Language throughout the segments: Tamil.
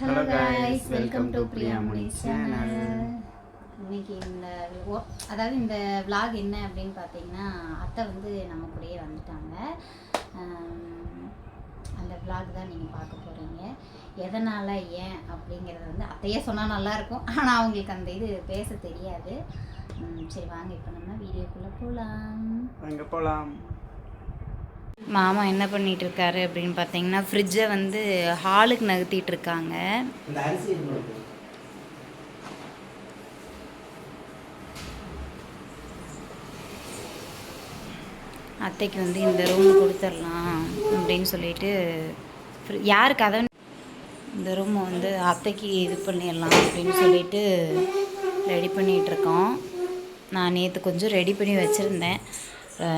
Hello guys. Welcome to Priyamani channel channel இன்னைக்கு இந்த அதாவது இந்த vlog என்ன அப்படின்னு பார்த்தீங்கன்னா அத்தை வந்து நம்ம கூடயே வந்துட்டாங்க. அந்த vlog தான் நீங்கள் பார்க்க போகிறீங்க எதனால் ஏன் அப்படிங்கிறத வந்து அத்தையே சொன்னால் நல்லாயிருக்கும் ஆனால் அவங்களுக்கு அந்த இது பேச தெரியாது. சரி வாங்க இப்போ நம்ம வீடியோக்குள்ளே போகலாம் அங்கே போகலாம் மாமா என்ன பண்ணிட்டு இருக்காரு அப்படின்னு பார்த்தீங்கன்னா ஃப்ரிட்ஜை வந்து ஹாலுக்கு நகர்த்திட்டு இருக்காங்க அத்தைக்கு வந்து இந்த ரூம் கொடுத்துடலாம் அப்படின்னு சொல்லிட்டு யாருக்கு அதை இந்த ரூம் வந்து அத்தைக்கு இது பண்ணிடலாம் அப்படின்னு சொல்லிட்டு ரெடி பண்ணிகிட்டு இருக்கோம் நான் நேற்று கொஞ்சம் ரெடி பண்ணி வச்சுருந்தேன்.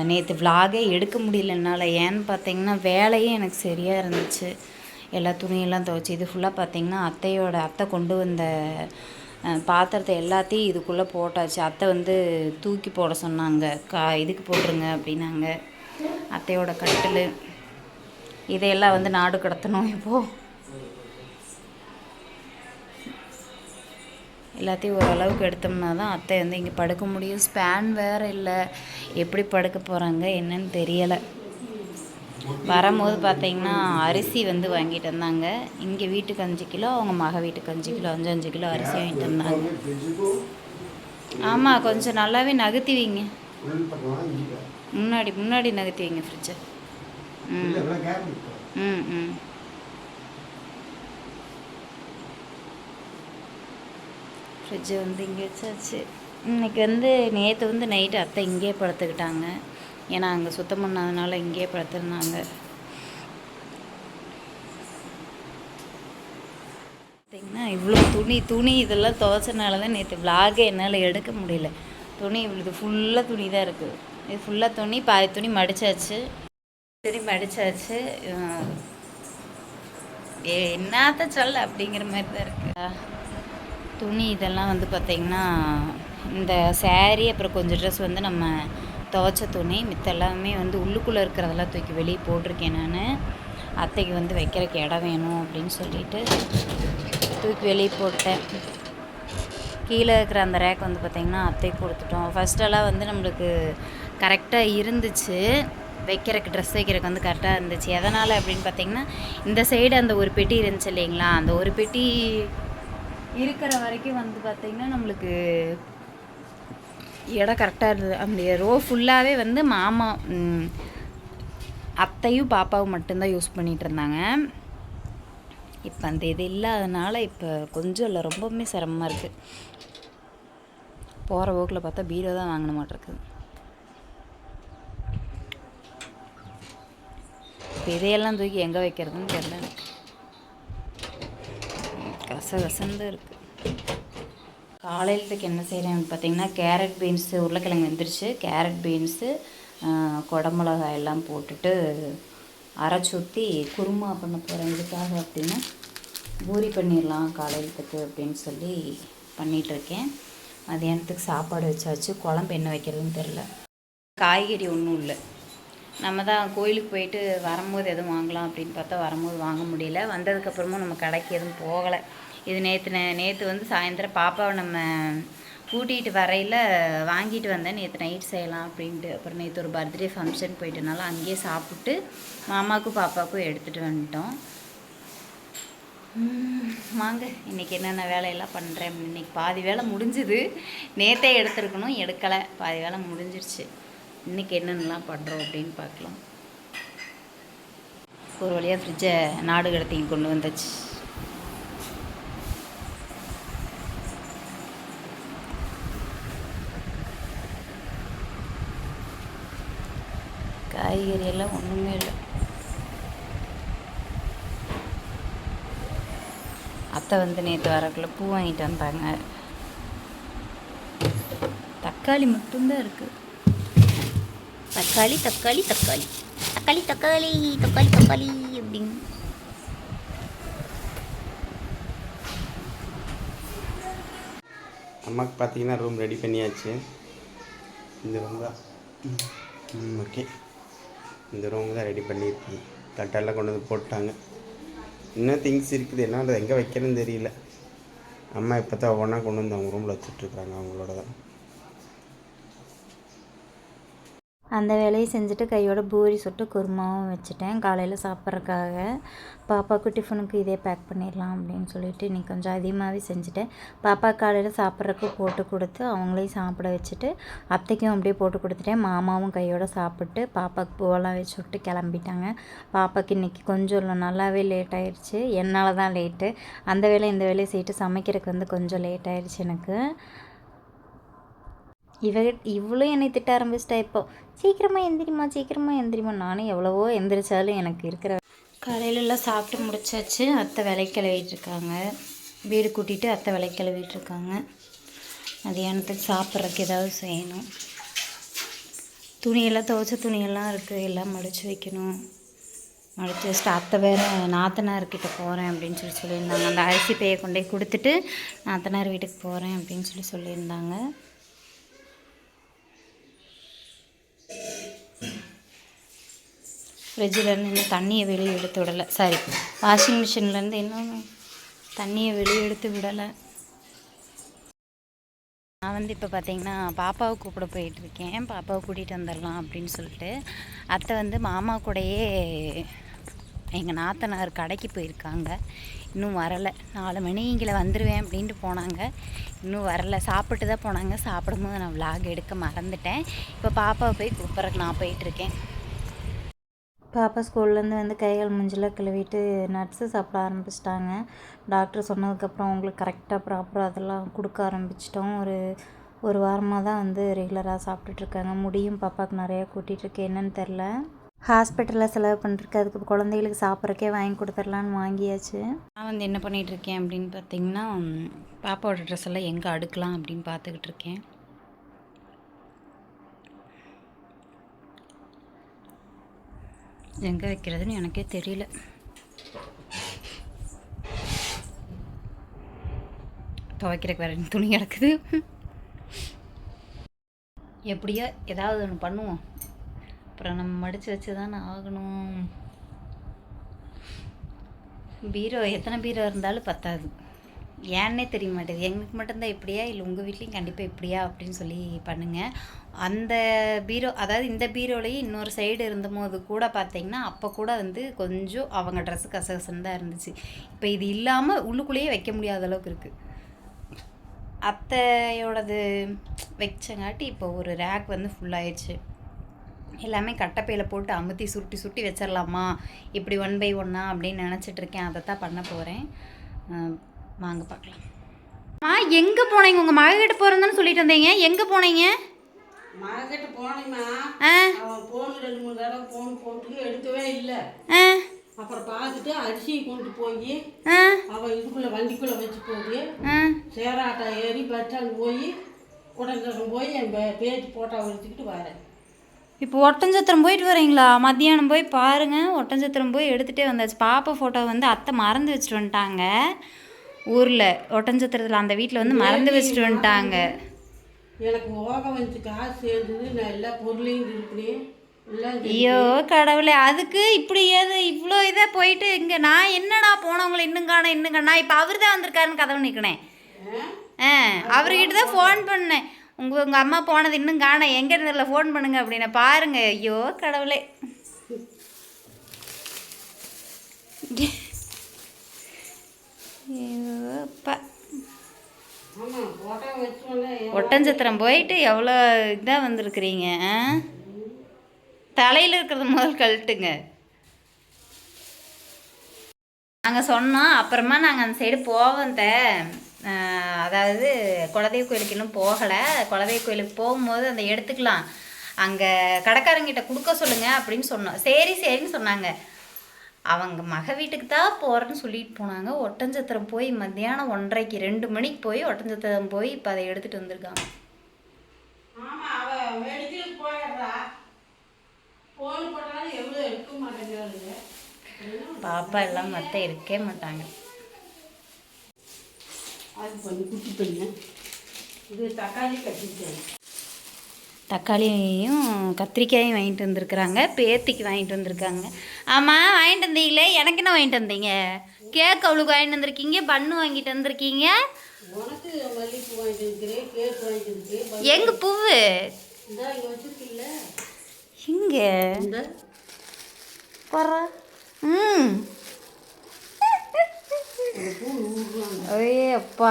நேற்று விலாகே எடுக்க முடியல என்னால். ஏன்னு பார்த்தீங்கன்னா வேலையே எனக்கு சரியாக இருந்துச்சு. எல்லா துணியெல்லாம் துவைச்சி இது ஃபுல்லாக பார்த்தீங்கன்னா அத்தையோட அத்தை கொண்டு வந்த பாத்திரத்தை எல்லாத்தையும் இதுக்குள்ளே போட்டாச்சு. அத்தை வந்து தூக்கி போட சொன்னாங்க. கா இதுக்கு போட்டுருங்க அப்படின்னாங்க. அத்தையோட கட்டில் இதையெல்லாம் வந்து நாடு கடத்தணும் இப்போது எல்லாத்தையும் ஓரளவுக்கு எடுத்தோம்னா தான் அத்தை வந்து இங்கே படுக்க முடியும். ஸ்பேன் வேறு இல்லை. எப்படி படுக்க போகிறாங்க என்னன்னு தெரியலை. வரும்போது பார்த்தீங்கன்னா அரிசி வந்து வாங்கிட்டு வந்தாங்க. இங்கே வீட்டுக்கு அஞ்சு கிலோ அவங்க மக வீட்டுக்கு அஞ்சு கிலோ அஞ்சு அஞ்சு கிலோ அரிசி வாங்கிட்டு வந்தாங்க. ஆமாம் கொஞ்சம் நல்லாவே நகர்த்தி வைங்க. முன்னாடி முன்னாடி நகர்த்திவிங்க ஃப்ரிட்ஜை ம் ம் ம். ஃப்ரிட்ஜு வந்து இங்கே வச்சாச்சு. இன்னைக்கு வந்து நேற்று வந்து நைட்டு அத்தை இங்கேயே படுத்துக்கிட்டாங்க. ஏன்னா அங்கே சுத்தம் பண்ணாதனால இங்கேயே படுத்துருந்தாங்க. பார்த்திங்கன்னா இவ்வளோ துணி துணி இதெல்லாம் துவைச்சனால தான் நேற்று விலாகே என்னால் எடுக்க முடியல. துணி இது ஃபுல்லாக துணி தான் இருக்குது இது ஃபுல்லாக துணி பாதி துணி மடிச்சாச்சு. துணி மடிச்சாச்சு. ஏ என்னத்த சொல்ல அப்படிங்கிற மாதிரி தான் இருக்கா. துணி இதெல்லாம் வந்து பார்த்திங்கன்னா இந்த சேரீ அப்புறம் கொஞ்சம் ட்ரெஸ் வந்து நம்ம துவைச்ச துணி மித்த எல்லாமே வந்து உள்ளுக்குள்ளே இருக்கிறதெல்லாம் தூக்கி வெளியே போட்டிருக்கேன் நான். அத்தைக்கு வந்து வைக்கிறக்கு இடம் வேணும் அப்படின்னு சொல்லிட்டு தூக்கி வெளியே போட்டேன். கீழே இருக்கிற அந்த ரேக் வந்து பார்த்திங்கன்னா அத்தைக்கு கொடுத்துட்டோம். ஃபஸ்ட்டெல்லாம் வந்து நம்மளுக்கு கரெக்டாக இருந்துச்சு. வைக்கிறக்கு ட்ரெஸ் வைக்கிறதுக்கு வந்து கரெக்டாக இருந்துச்சு. எதனால் அப்படின்னு பார்த்திங்கன்னா இந்த சைடு அந்த ஒரு பெட்டி இருந்துச்சு இல்லைங்களா? அந்த ஒரு பெட்டி இருக்கிற வரைக்கும் வந்து பார்த்திங்கன்னா நம்மளுக்கு இடம் கரெக்டாக இருந்தது. அந்த ரோ ஃபுல்லாகவே வந்து மாமா அத்தையும் பாப்பாவும் மட்டும்தான் யூஸ் பண்ணிகிட்டு இருந்தாங்க. இப்போ அந்த இது இல்லாதனால இப்போ கொஞ்சம் இல்லை ரொம்பவுமே சிரமமாக இருக்குது போகிற போக்கில் பார்த்தா பீரோ தான் வாங்கின மாட்டிருக்குது இப்போ இதையெல்லாம் தூக்கி எங்கே வைக்கிறதுன்னு தெரியல. கசகசந்து இருக்குது காலையிலத்துக்கு என்ன செய்கிறேன் பார்த்தீங்கன்னா கேரட் பீன்ஸு உருளைக்கிழங்கு வெந்துருச்சு. கேரட் பீன்ஸு குடமிளகாய் எல்லாம் போட்டுட்டு அரைச்சி ஊற்றி குருமா பண்ண போகிறேன் இதுக்காக அப்படின்னா பூரி பண்ணிடலாம் காலையிலத்துக்கு அப்படின்னு சொல்லி பண்ணிகிட்ருக்கேன் மதியானத்துக்கு சாப்பாடு வச்சாச்சு. குழம்பு என்ன வைக்கிறதுன்னு தெரில காய்கறி ஒன்றும் இல்லை. நம்ம தான் கோயிலுக்கு போயிட்டு வரும்போது எதுவும் வாங்கலாம் அப்படின்னு பார்த்தா வரும்போது வாங்க முடியல. வந்ததுக்கப்புறமும் நம்ம கடைக்கு எதுவும் போகலை. இது நேற்று நேற்று வந்து சாயந்தரம் பாப்பாவை நம்ம கூட்டிகிட்டு வரையில் வாங்கிட்டு வந்தேன். நேற்று நைட் செய்யலாம் அப்படின்ட்டு. அப்புறம் நேற்று ஒரு பர்த்டே ஃபங்க்ஷன் போயிட்டனால அங்கேயே சாப்பிட்டு மாமாவுக்கும் பாப்பாவுக்கும் எடுத்துகிட்டு வந்துட்டோம். வாங்க. இன்றைக்கி என்னென்ன வேலையெல்லாம் பண்ணுறேன் இன்னைக்கு பாதி வேலை முடிஞ்சுது. நேற்றே எடுத்துருக்கணும். எடுக்கலை. பாதி வேலை முடிஞ்சிருச்சு. இன்றைக்கி என்னென்னலாம் பண்ணுறோம் அப்படின்னு பார்க்கலாம். ஒரு வழியாக ஃப்ரிட்ஜை நாடு கடத்திங்க கொண்டு வந்தாச்சு. காய்கறி எல்லாம் ஒன்றுமே இல்லை. அத்தை வந்து நேற்று வரக்குள்ள பூ வாங்கிட்டு வந்தாங்க. தக்காளி மட்டும்தான் இருக்குது தக்காளி தக்காளி தக்காளி. தக்காளி தக்காளி தக்காளி தக்காளி அப்படின்னு அம்மாவுக்கு பார்த்தீங்கன்னா ரூம் ரெடி பண்ணியாச்சு. இந்த ரூம் தான். ஓகே இந்த ரூம் தான் ரெடி பண்ணியிருக்கேன் தட்டெல்லாம் கொண்டு வந்து போட்டாங்க. இன்னும் திங்ஸ் இருக்குது என்னன்றது எங்கே வைக்கணும்னு தெரியல. அம்மா இப்போ தான் ஒவ்வொன்றா கொண்டு வந்து அவங்க ரூமில் வச்சுட்ருக்காங்க அவங்களோட தான் அந்த வேலையை செஞ்சுட்டு கையோட பூரி சுட்டு குருமாவும் வச்சுட்டேன் காலையில் சாப்பிட்றதுக்காக. பாப்பாவுக்கு டிஃபனுக்கு இதே பேக் பண்ணிடலாம் அப்படின்னு சொல்லிட்டு இன்னைக்கு கொஞ்சம் அதிகமாகவே செஞ்சுட்டேன். பாப்பா காலையில் சாப்பிட்றதுக்கு போட்டு கொடுத்து அவங்களையும் சாப்பிட வச்சுட்டு அத்தைக்கும் அப்படியே போட்டு கொடுத்துட்டேன். மாமாவும் கையோட சாப்பிட்டு பாப்பாவுக்கு பூவெல்லாம் வச்சு விட்டு கிளம்பிட்டாங்க. பாப்பாவுக்கு இன்றைக்கி கொஞ்சம் இல்லை நல்லாவே லேட் ஆயிடுச்சு என்னால் தான் லேட்டு அந்த வேலை இந்த வேலையை செய்யிட்டு சமைக்கிறதுக்கு வந்து கொஞ்சம் லேட் ஆயிடுச்சு எனக்கு. இவ இவ்வளோ என்னை திட்ட ஆரம்பிச்சிட்டா இப்போ. சீக்கிரமாக எந்திரிமா சீக்கிரமாக எந்திரிமா நானும் எவ்வளவோ எந்திரிச்சாலும் எனக்கு இருக்கிற காலையிலலாம் சாப்பிட்டு முடிச்சாச்சு. அத்தை விலைக்கு கிளவிட்டு இருக்காங்க வீடு கூட்டிகிட்டு அத்தை விலைக்கு கிளவிட்டு இருக்காங்க மதியானத்துக்கு சாப்பிட்றதுக்கு ஏதாவது செய்யணும். துணியெல்லாம் துவைச்ச துணியெல்லாம் இருக்குது எல்லாம் மடித்து வைக்கணும். மடித்து வச்சுட்டு அத்தை வேறு நாத்தனார்கிட்ட போகிறேன் அப்படின்னு சொல்லி சொல்லியிருந்தாங்க. அந்த அரிசி பையை கொண்டு போய் கொடுத்துட்டு நாத்தனார் வீட்டுக்கு போகிறேன் அப்படின்னு சொல்லி சொல்லியிருந்தாங்க. ஃப்ரிட்ஜிலேருந்து இன்னும் தண்ணியை வெளியே எடுத்து விடலை. சாரி வாஷிங் மிஷின்லேருந்து இன்னும் தண்ணியை வெளியே எடுத்து விடலை. நான் வந்து இப்போ பார்த்தீங்கன்னா பாப்பாவை கூப்பிட போயிட்டுருக்கேன் பாப்பாவை கூட்டிகிட்டு வந்துடலாம் அப்படின்னு சொல்லிட்டு. அத்தை வந்து மாமா கூடயே எங்கள் நாத்தனார் கடைக்கு போயிருக்காங்க. இன்னும் வரலை. நாலு மணிங்கில் வந்துடுவேன் அப்படின்ட்டு போனாங்க. இன்னும் வரலை. சாப்பிட்டு தான் போனாங்க. சாப்பிடும்போது நான் விலாக் எடுக்க மறந்துட்டேன். இப்போ பாப்பாவை போய் கூப்பிட்றக்கு நான் போயிட்டுருக்கேன் பாப்பா ஸ்கூல்லேருந்து வந்து கைகள் மூஞ்சிலாம் கழுவிட்டு நட்ஸு சாப்பிட ஆரம்பிச்சிட்டாங்க. டாக்டர் சொன்னதுக்கப்புறம் அவங்களுக்கு கரெக்டாக ப்ராப்பராக அதெல்லாம் கொடுக்க ஆரம்பிச்சிட்டோம். ஒரு ஒரு வாரமாக தான் வந்து ரெகுலராக சாப்பிட்டுட்ருக்காங்க முடியும் பாப்பாவுக்கு நிறையா கூட்டிகிட்ருக்கு என்னன்னு தெரில. ஹாஸ்பிட்டலில் செலவு பண்ணிருக்கு அதுக்கு குழந்தைகளுக்கு சாப்பிட்றக்கே வாங்கி கொடுத்துர்லான்னு வாங்கியாச்சு. நான் வந்து என்ன பண்ணிகிட்டு இருக்கேன் அப்படின்னு பார்த்தீங்கன்னா பாப்பாவோட ட்ரெஸ் எல்லாம் எங்கே அடுக்கலாம் அப்படின்னு பார்த்துக்கிட்டு இருக்கேன். எங்கே வைக்கிறதுன்னு எனக்கே தெரியல. துவைக்கிறதுக்கு வேறு துணி கிடக்குது. எப்படியோ ஏதாவது ஒன்று பண்ணுவோம். அப்புறம் நம்ம மடித்து வச்சு தானே ஆகணும். பீரோ எத்தனை பீரோ இருந்தாலும் பத்தாது. ஏன்னே தெரிய மாட்டேது எங்களுக்கு மட்டும்தான் இப்படியா? இல்லை உங்கள் வீட்லேயும் கண்டிப்பாக இப்படியா? அப்படின்னு சொல்லி பண்ணுங்கள் அந்த பீரோ அதாவது இந்த பீரோலையும் இன்னொரு சைடு இருந்தபோது கூட பார்த்தீங்கன்னா அப்போ கூட வந்து கொஞ்சம் அவங்க ட்ரெஸ்ஸு கசகசன்னு தான் இருந்துச்சு. இப்போ இது இல்லாமல் உள்ளுக்குள்ளேயே வைக்க முடியாத அளவுக்கு இருக்குது அத்தையோடது வச்சங்காட்டி இப்போ ஒரு ரேக் வந்து ஃபுல்லாயிடுச்சு எல்லாமே கட்டப்பையில் போட்டு அமுத்தி சுருட்டி சுருட்டி வச்சிடலாமா இப்படி ஒன் பை ஒன்னா அப்படின்னு நினச்சிட்ருக்கேன் அதை தான் பண்ண போகிறேன் வாங்க பார்க்கலாம். மா எங்கே போனீங்க? உங்கள் மகக்கிட்ட போகிறேன்னு சொல்லிட்டு வந்தீங்க எங்கே போனீங்க? மார்க்கெட்டு போனேம்மா. ஆ. ஃபோன் ரெண்டு மூணு தடவை ஃபோன் போட்டு எடுக்கவே இல்லை. ஆ. அப்புறம் பார்த்துட்டு அரிசியை கொண்டு போய் ஆ. அவன் இதுக்குள்ளே வண்டிக்குள்ளே வச்சு போய் சேராட்டா ஏறி பஸ் ஸ்டாண்ட் போய் உடனே போய் என் பே- பேத்தி போட்டோ எடுத்துக்கிட்டு வரேன். இப்போ ஒட்டஞ்சத்திரம் போயிட்டு வரீங்களா? மத்தியானம் போய் பாருங்கள் ஒட்டஞ்சத்திரம் போய் எடுத்துகிட்டே வந்தாச்சு. பாப்பா ஃபோட்டோ வந்து அத்தை மறந்து வச்சுட்டு வந்துட்டாங்க. ஊரில் ஒட்டஞ்சத்திரத்தில் அந்த வீட்டில் வந்து மறந்து வச்சுட்டு வந்துட்டாங்க. எனக்கு ஓக வந்து காசு சேர்ந்தது நான் எல்லா பொருளையும் திருப்பினேன். ஐயோ கடவுளே அதுக்கு இப்படி ஏது? இவ்வளோ இதாக போயிட்டு இங்கே நான் என்னடா போனவங்களை இன்னும் காணோம் இன்னும் நான் இப்போ அவர் தான் வந்திருக்காருன்னு கதவு நிற்கினேன் ஆ? அவர்கிட்ட தான் ஃபோன் பண்ணேன். உங்கள் உங்கள் அம்மா போனது இன்னும் காணோம் எங்கே இருந்தில்ல ஃபோன் பண்ணுங்க அப்படின்னு. பாருங்க ஐயோ கடவுளே. வந்தேன் ஒட்டஞ்சத்திரம் போயிட்டு எவ்வளோ இதாக வந்திருக்கிறீங்க? தலையில் இருக்கிறது முதல் கழட்டுங்க. நாங்கள் சொன்னோம் அப்புறமா நாங்கள் அந்த சைடு போவோம் த. அதாவது குலதெய்வ கோயிலுக்கு இன்னும் போகலை. குலதெய்வ கோயிலுக்கு போகும்போது அந்த எடுத்துக்கலாம். அங்கே கடைக்காரங்கிட்ட கொடுக்க சொல்லுங்க அப்படின்னு சொன்னோம். சரி சரின்னு சொன்னாங்க. அவங்க மக வீட்டுக்கு தான் போகிறேன்னு சொல்லிட்டு போனாங்க. ஒட்டஞ்சத்திரம் போய் மத்தியானம் ஒன்றரைக்கு ரெண்டு மணிக்கு போய் ஒட்டஞ்சத்திரம் போய் இப்போ அதை எடுத்துகிட்டு வந்திருக்காங்க. பாப்பா எல்லாம் மற்ற இருக்கவே மாட்டாங்க. அது பண்ணி குட்டி பண்ணு. இது தக்காளி கட்டிட்டேன் தக்காளியும் கத்திரிக்காயும் வாங்கிட்டு வந்திருக்கிறாங்க. பேத்திக்கு வாங்கிட்டு வந்திருக்காங்க. ஆமாம் வாங்கிட்டு வந்தீங்களே? எனக்கு என்ன வாங்கிட்டு வந்தீங்க? கேக் அவளுக்கு வாங்கிட்டு வந்திருக்கீங்க. பண்ணு வாங்கிட்டு வந்திருக்கீங்க. எங்க பூவு? இங்கே ம். ஐயே அப்பா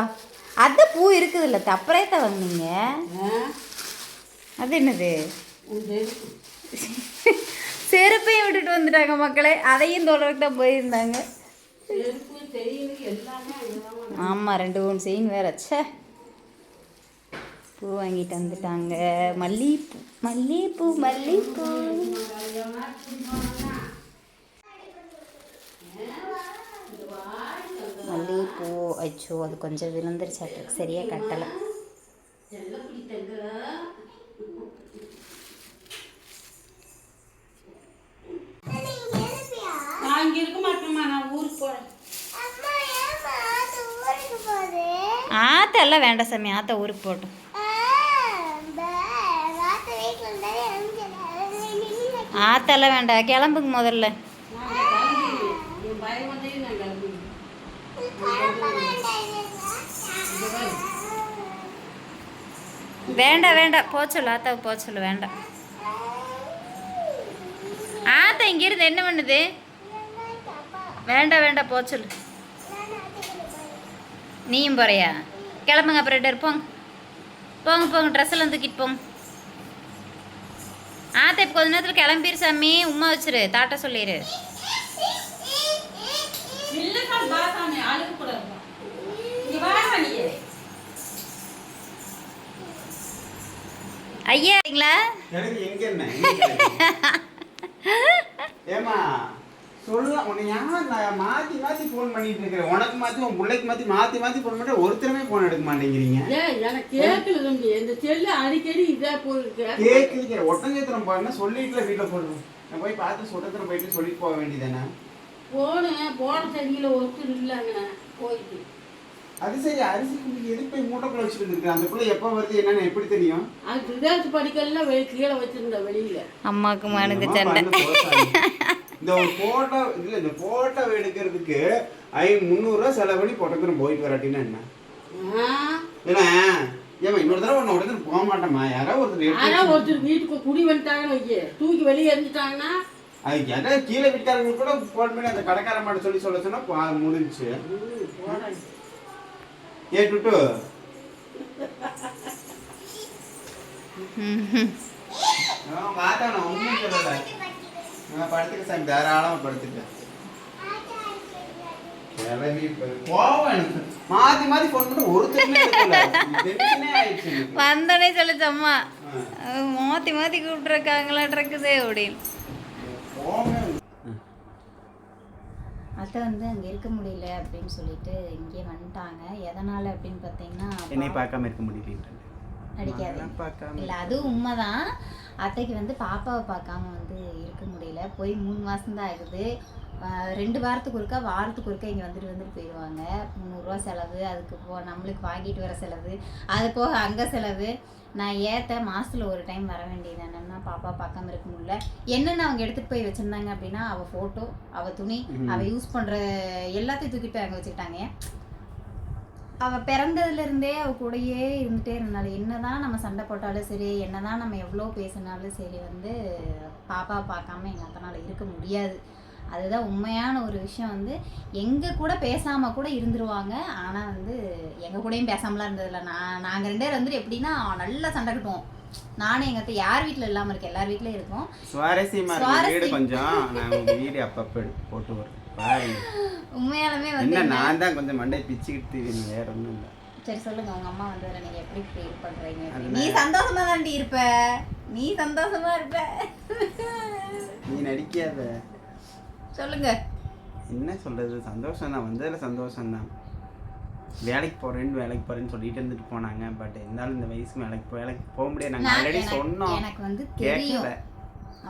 அது பூ இருக்குதுல்ல தப்பரே தான் வந்தீங்க. ஆ? அது என்னது? செருப்பையும் விட்டுட்டு வந்துட்டாங்க மக்களே. அதையும் தொடர்க்கு தான் போயிருந்தாங்க. ஆமாம் ரெண்டு மூணு செயின் வேற. ச்சே. பூ வாங்கிட்டு வந்துட்டாங்க. மல்லிகைப்பூ மல்லிகைப்பூ மல்லிகைப்பூ மல்லிகைப்பூ அச்சோ அது கொஞ்சம் விழுந்துருச்சாட்டு சரியா கட்டலை. நான் இங்கே இருக்க மாட்டேம்மா நான் ஊருக்கு போகிறேன் ஆத்தெல்லாம் வேண்டாம் சாமி ஆத்த ஊருக்கு போட்டோம் ஆத்தெல்லாம் வேண்டாம் கிளம்புங்க முதல்ல. வேண்டாம் வேண்டாம். போச்சொல்லு ஆத்தாவுக்கு போச்சொல்லு வேண்டாம். ஆத்தா இங்கிருந்து என்ன பண்ணுது? வேண்டாம் வேண்டாம் போச்சொல்லு நீயும் போறியா? கிளம்புங்க அப்புறம் ரெண்டு போங்க. போங்க போங்க ட்ரெஸ் எல்லாம் தூக்கிட்டு போங்க. ஆத்தா இப்போ கொஞ்ச நேரத்தில் கிளம்பிரு சாமி. உமா வச்சிரு தாட்டா சொல்லிடு ஐயா ஏமா சொல்லலாம் உன்னை நான் மாத்தி மாத்தி ஃபோன் பண்ணிட்டு இருக்கிறேன்? உனக்கு மாத்தி உன் பிள்ளைக்கு மாத்தி மாத்தி மாத்தி ஃபோன் பண்ண ஒருத்தருமே ஃபோன் எடுக்க மாட்டேங்கிறீங்க. ஏன் எனக்கு கேட்கல தம்பி. இந்த செல்லு அடிக்கடி இதா போயிருக்கு கேக்குறீங்க ஒட்டஞ்சத்திரம் பாருன்னா சொல்லிட்டுல வீட்டுல போடணும் நான் போய் பார்த்து சொட்டத்திரம் போயிட்டு சொல்லிட்டு போக வேண்டியதானே போனேன் போன சரியில் ஒருத்தர் இல்லைங்க. போயிட்டு. அது சரி அரிசி குண்டிக்கு எதுக்கு போய் மூட்டைக்குள்ள வச்சுட்டு இருக்கு? அந்த பிள்ளை எப்போ வருது என்னன்னு எப்படி தெரியும்? அது ரிசல்ட் படிக்கலாம் வெளி கீழே வச்சிருந்தேன் வெளியில. அம்மாவுக்கு மனுக்கு சண்டை? இந்த ஒரு போட்டோ இல்ல இந்த போட்டோ எடுக்கிறதுக்கு ஐ முந்நூறுரூவா செலவு பண்ணி பொட்டக்குறம் போயிட்டு வராட்டின்னா என்ன? ஆ, ஏன்னா ஏமா இன்னொரு தடவை ஒன்று உடனே போக மாட்டேம்மா. யாராவது ஒருத்தர் வீட்டுக்கு குடி வந்துட்டாங்கன்னு வைக்க தூக்கி வெளியே எரிஞ்சிட்டாங்கன்னா அது யாராவது கீழே வீட்டுக்காரங்க கூட ஃபோன் பண்ணி அந்த கடைக்காரன் மாட்ட சொல்லி சொல்ல சொன்னா பா- முடிஞ்சுச்சு ம், போடாது. ஏட்டுட்டு மாத்தான ஒன்றும் சொல்லலை நான் படுத்துக்க சாமி தாராளமா படுத்துக்க கிளம்பி இப்ப- கோவம் எனக்கு மாத்தி மாத்தி ஃபோன் பண்ணி ஒருத்தருமே எடுக்கல டென்ஷனே ஆயிடுச்சு எனக்கு. வந்தோடனே சொல்லுச்சு அம்மா ஆ. அஹ் மாற்றி மாற்றி கூப்பிட்ருக்காங்களாட்ருக்குது அப்படின்னு கோவமே வந்து- அத்தை வந்து அங்கே இருக்க முடியல அப்படின்னு சொல்லிட்டு இங்கே வந்துட்டாங்க. எதனால் அப்படின்னு பார்த்தீங்கன்னா என்னை பார்க்காம இருக்க முடியல பார்க்காம இல்லை அதுவும் உண்மைதான். அத்தைக்கு வந்து பாப்பாவை பார்க்காம வந்து இருக்க முடியல. போய் மூணு மாதம் தான் ஆகுது. ரெண்டு வாரத்துக்கு ஒருக்கா வாரத்துக்கு ஒருக்கா இங்கே வந்துட்டு வந்துட்டு போயிடுவாங்க முந்நூறுரூவா செலவு அதுக்கு போ நம்மளுக்கு வாங்கிட்டு வர செலவு அது போக அங்கே செலவு. நான் ஏற்ற மாதத்தில் ஒரு டைம் வர வேண்டியது என்னென்னா பாப்பா பார்க்காம இருக்க முடியல. என்னென்ன அவங்க எடுத்துகிட்டு போய் வச்சுருந்தாங்க அப்படின்னா அவள் ஃபோட்டோ அவள் துணி அவள் யூஸ் பண்ணுற எல்லாத்தையும் தூக்கிட்டு போய் அங்கே வச்சுக்கிட்டாங்க. அவள் பிறந்ததுலேருந்தே அவ கூடயே இருந்துகிட்டே இருந்தாள் என்னதான் நம்ம சண்டை போட்டாலும் சரி என்னதான் நம்ம எவ்வளோ பேசினாலும் சரி வந்து பாப்பா பார்க்காம எங்கள் அத்தனால் இருக்க முடியாது. அதுதான் உண்மையான ஒரு விஷயம் வந்து. எங்கள் கூட பேசாமல் கூட இருந்துருவாங்க. ஆனால் வந்து எங்கள் கூடயும் பேசாமலாம் இருந்ததில்ல. நான் நாங்கள் ரெண்டு பேரும் வந்துட்டு எப்படின்னா நல்லா சண்டை கட்டுவோம். நானும் எங்கள் அத்தை யார் வீட்டில் இல்லாமல் இருக்கேன்? எல்லார் வீட்லேயும் இருக்கோம் சுவாரஸ்யமா இருக்கு. வீடு. கொஞ்சம். நான் வீடு அப்பப்போ போட்டு வரேன் உண்மையாலுமே வந்து என்ன நான் தான் கொஞ்சம் மண்டை பிச்சுக்கிட்டு தெரியும் வேற ஒன்றும் இல்லை. சரி சொல்லுங்க. உங்க அம்மா வந்ததுல நீங்க எப்படி ஃபீல் பண்றீங்க? நீ சந்தோஷமா தாண்டி இருப்ப. நீ சந்தோஷமா இருப்ப. நீ நடிக்காத. சொல்லுங்க. என்ன சொல்றது? சந்தோஷம் தான் வந்ததுல சந்தோஷம் தான் வேலைக்கு போறேன்னு வேலைக்கு போறேன்னு சொல்லிட்டு இருந்துட்டு போனாங்க. பட் இருந்தாலும் இந்த வயசுக்கு வேலைக்கு வேலைக்கு போக முடியாது. நாங்கள் ஆல்ரெடி சொன்னோம். எனக்கு வந்து கேட்கல.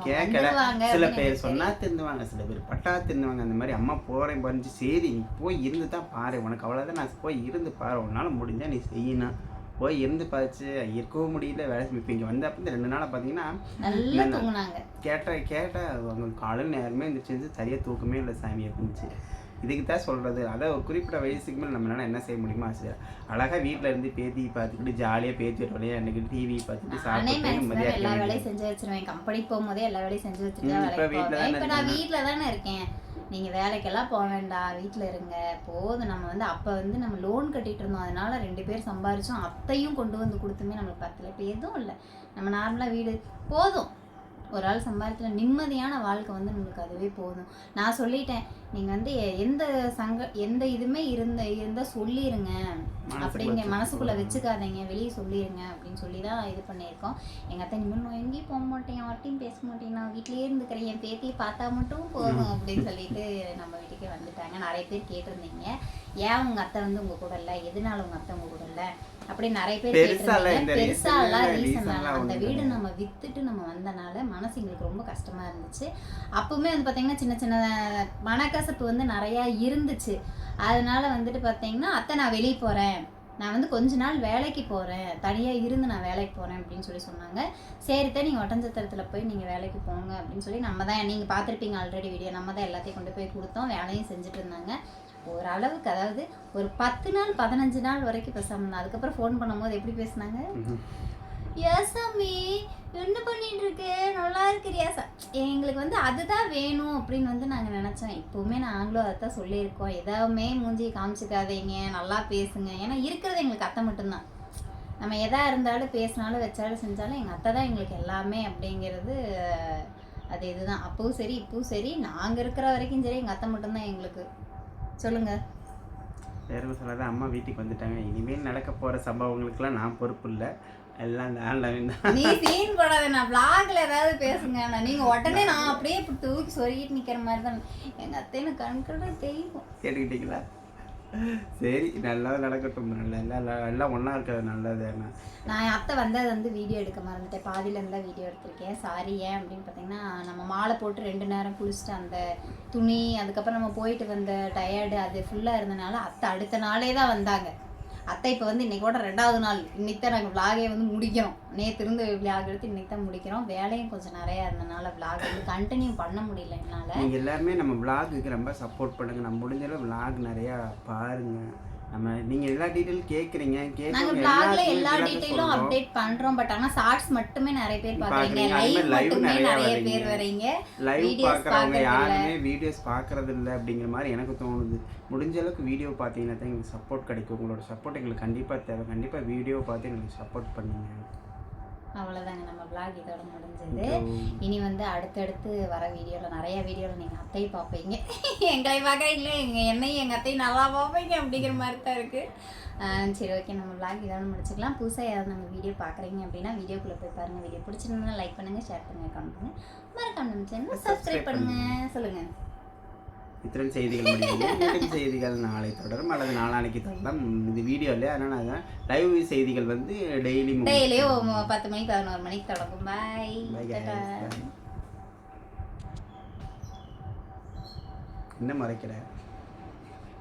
கேட்கல. சில பேர் சொன்னா திருந்துவாங்க. சில பேர் பட்டா திருந்துவாங்க. அந்த மாதிரி அம்மா போறேன் பறிஞ்சு சரி நீ போய் இருந்து தான் பாரு. உனக்கு அவ்வளோதான் நான் போய் இருந்து பாரு. உன்னால முடிஞ்சா நீ செய்யணும் போய் இருந்து பார்த்து இருக்கவும் முடியல வேலை இப்போ இங்கே வந்து அப்போ இந்த ரெண்டு நாளாக பார்த்தீங்கன்னா நல்லா தூங்குனாங்க. கேட்ட கேட்ட அவங்க காலையில் நேரமே இருந்துச்சு சரியாக தூக்கமே இல்லை சாமி இருந்துச்சு. இதுக்கு தான் சொல்கிறது அதான் ஒரு குறிப்பிட்ட வயசுக்கு மேலே நம்மளால என்ன செய்ய முடியுமோ அது அழகாக வீட்டில் இருந்து பேத்தி பார்த்துக்கிட்டு ஜாலியாக பேத்தி வழியாக எனக்கு டிவி பார்த்துட்டு சாப்பிட்டு எல்லா வேலையும் செஞ்சு வச்சிருவேன். கம்பெனிக்கு போகும்போதே எல்லா வேலையும் செஞ்சு தான் இப்ப? வீட்டில் தானே இருக்கேன். நீங்கள் வேலைக்கெல்லாம் போக வேண்டாம் வீட்டில் இருங்க. போதும். நம்ம வந்து அப்போ வந்து நம்ம லோன் கட்டிட்டு இருந்தோம். அதனால ரெண்டு பேர் சம்பாரிச்சோம். அத்தையும் கொண்டு வந்து கொடுத்துமே நம்மளுக்கு பத்தலை. இப்போ எதுவும் இல்லை. நம்ம நார்மலாக வீடு. போதும். ஒரு ஆள் சம்பாதிக்கல நிம்மதியான வாழ்க்கை வந்து நம்மளுக்கு அதுவே போதும். நான் சொல்லிட்டேன் நீங்கள் வந்து எ- எந்த சங்க எந்த இதுவுமே இருந்த இருந்தால் சொல்லிடுங்க அப்படிங்க மனசுக்குள்ள வச்சுக்காதீங்க வெளியே சொல்லிடுங்க அப்படின்னு சொல்லி தான் இது பண்ணியிருக்கோம். எங்கள் அத்தை இனிமேல் நான் எங்கேயும் போக மாட்டேன் யார்ட்டையும் பேச மாட்டேன் நான் வீட்லயே இருந்துக்கிறேன் என் பேத்தியை பார்த்தா மட்டும் போதும் அப்படின்னு சொல்லிட்டு நம்ம வீட்டுக்கே வந்துட்டாங்க. நிறைய பேர் கேட்டிருந்தீங்க. ஏன் உங்க அத்தை வந்து உங்க கூட இல்லை? எதனால உங்க அத்தை உங்க கூட இல்லை? அப்படி நிறைய பேர் பெருசா எல்லாம் reason ரீசன் எல்லாம் அந்த வீடு. நம்ம வித்துட்டு நம்ம வந்தனால மனசு எங்களுக்கு ரொம்ப கஷ்டமா இருந்துச்சு. அப்பவுமே வந்து பாத்தீங்கன்னா சின்ன சின்ன மனக்கசப்பு வந்து நிறைய இருந்துச்சு. அதனால வந்துட்டு பாத்தீங்கன்னா அத்தை நான் வெளியே போறேன். நான் வந்து கொஞ்ச நாள் வேலைக்கு போகிறேன் தனியாக இருந்து நான் வேலைக்கு போகிறேன் அப்படின்னு சொல்லி சொன்னாங்க. சரிதான் நீங்கள் ஒட்டஞ்சத்திரத்தில் போய் நீங்கள் வேலைக்கு போங்க அப்படின்னு சொல்லி நம்ம தான் நீங்கள் பார்த்துருப்பீங்க ஆல்ரெடி வீடியோ நம்ம தான் எல்லாத்தையும் கொண்டு போய் கொடுத்தோம். வேலையும் செஞ்சுட்டு இருந்தாங்க. ஓரளவுக்கு அதாவது ஒரு பத்து நாள் பதினஞ்சு நாள் வரைக்கும் பேசாமல் அதுக்கப்புறம் ஃபோன் பண்ணும்போது எப்படி பேசுனாங்க? ஏசாமி என்ன பண்ணிட்டு இருக்கு நல்லா இருக்கிறியா? சா எங்களுக்கு வந்து அதுதான் வேணும் அப்படின்னு வந்து நாங்கள் நினச்சோம். இப்போவுமே நாங்களும் அதை தான் சொல்லியிருக்கோம். எதாவுமே மூஞ்சியை காமிச்சிக்காதீங்க நல்லா பேசுங்க. ஏன்னா இருக்கிறது எங்களுக்கு அத்தை மட்டும்தான். நம்ம எதா இருந்தாலும் பேசினாலும் வச்சாலும் செஞ்சாலும் எங்கள் அத்தை தான் எங்களுக்கு எல்லாமே அப்படிங்கிறது அது இதுதான். அப்பவும் சரி இப்பவும் சரி நாங்கள் இருக்கிற வரைக்கும் சரி எங்கள் அத்தை மட்டும்தான் எங்களுக்கு. சொல்லுங்கள் வேறு சொல்லாத அம்மா வீட்டுக்கு வந்துட்டாங்க. இனிமேல் நடக்க போகிற சம்பவங்களுக்கெல்லாம் நான் பொறுப்பு இல்லை. எல்லாம் ஆன்லைன் தான். நீ சீன் போடாத நான் vlogல ஏதாவது பேசுங்க. நான் நீங்க உடனே நான் அப்படியே இப்படி தூக்கி சொருகிட்டு நிக்கிற மாதிரி தான். எங்க அத்தை எனக்கு கண்கள்ல தெரியும். கேட்டுக்கிட்டீங்களா? சரி நல்லா நடக்கட்டும். நல்லா எல்லாம் எல்லாம் ஒன்றா இருக்கிறது நல்லது என்ன நான் என் அத்தை வந்தது வந்து வீடியோ எடுக்க மறந்துட்டேன். பாதியில இருந்தா வீடியோ எடுத்திருக்கேன். சாரி ஏன் அப்படின்னு பார்த்தீங்கன்னா நம்ம மாலை போட்டு ரெண்டு நேரம் குளிச்சுட்டு அந்த துணி அதுக்கப்புறம் நம்ம போயிட்டு வந்த டயர்டு அது ஃபுல்லா இருந்தனால அத்தை அடுத்த நாளே தான் வந்தாங்க. அத்தை இப்போ வந்து இன்றைக்கி கூட ரெண்டாவது நாள். இன்னைக்கு தான் நாங்கள் விலாகே வந்து முடிக்கிறோம். நேற்று இருந்து விலாக் எடுத்து இன்னைக்கு தான் முடிக்கிறோம். வேலையும் கொஞ்சம் நிறையா இருந்தனால விலாக் வந்து கண்டினியூ பண்ண முடியல என்னால். எல்லாருமே நம்ம விலாகுக்கு ரொம்ப சப்போர்ட் பண்ணுங்கள் நம்ம முடிஞ்சளவு விலாக் நிறையா பாருங்கள் நம்ம நீங்கள் எல்லா டீட்டெயில் கேட்குறீங்க நாங்க பிளாக்ல எல்லா டீடைலும் அப்டேட் பண்றோம். பட் ஆனா ஷார்ட்ஸ் மட்டுமே நிறைய பேர் பாக்குறீங்க லைவ் மட்டுமே நிறைய. பேர் வரீங்க லைவ் பார்க்கறது யாருமே வீடியோஸ் பார்க்கறது இல்லை அப்படிங்கிற மாதிரி எனக்கு தோணுது. முடிஞ்ச அளவுக்கு வீடியோ பார்த்தீங்கன்னா தான் எங்களுக்கு சப்போர்ட் கிடைக்கும். உங்களோட சப்போர்ட் எங்களுக்கு கண்டிப்பாக தேவை. கண்டிப்பாக வீடியோ பார்த்து எங்களுக்கு சப்போர்ட் பண்ணுங்க. அவ்வளவுதாங்க. நம்ம vlog இதோட முடிஞ்சது. இனி வந்து அடுத்தடுத்து வர வீடியோல நிறைய வீடியோல நீங்க அத்தையை பார்ப்பீங்க. எங்களை பார்க்குறீங்களே எங்க என்னையும் எங்க அத்தையும் நல்லா பார்ப்பீங்க அப்படிங்கிற மாதிரி தான் இருக்கு. ஆஹ் சரி ஓகே நம்ம vlog இதோட முடிச்சுக்கலாம். புதுசாக யாராவது நம்ம வீடியோ பார்க்குறீங்க அப்படின்னா வீடியோக்குள்ளே போய் பாருங்க. வீடியோ பிடிச்சிருந்தா லைக் பண்ணுங்க ஷேர் பண்ணுங்க கமெண்ட் பண்ணுங்க. மறக்காம நம்ம சேனல் சப்ஸ்கிரைப் பண்ணுங்க. சொல்லுங்க. இத்தனை செய்திகள் மீண்டும் செய்திகள் நாளை தொடரும். அல்லது நாளானைக்கு தொடரலாம் இது வீடியோ இல்லையா? அதனால் லைவ் செய்திகள் வந்து டெய்லி டெய்லியும் பத்து மணிக்கு பதினோரு மணிக்கு தொடங்கும். பாய் என்ன மறைக்கிற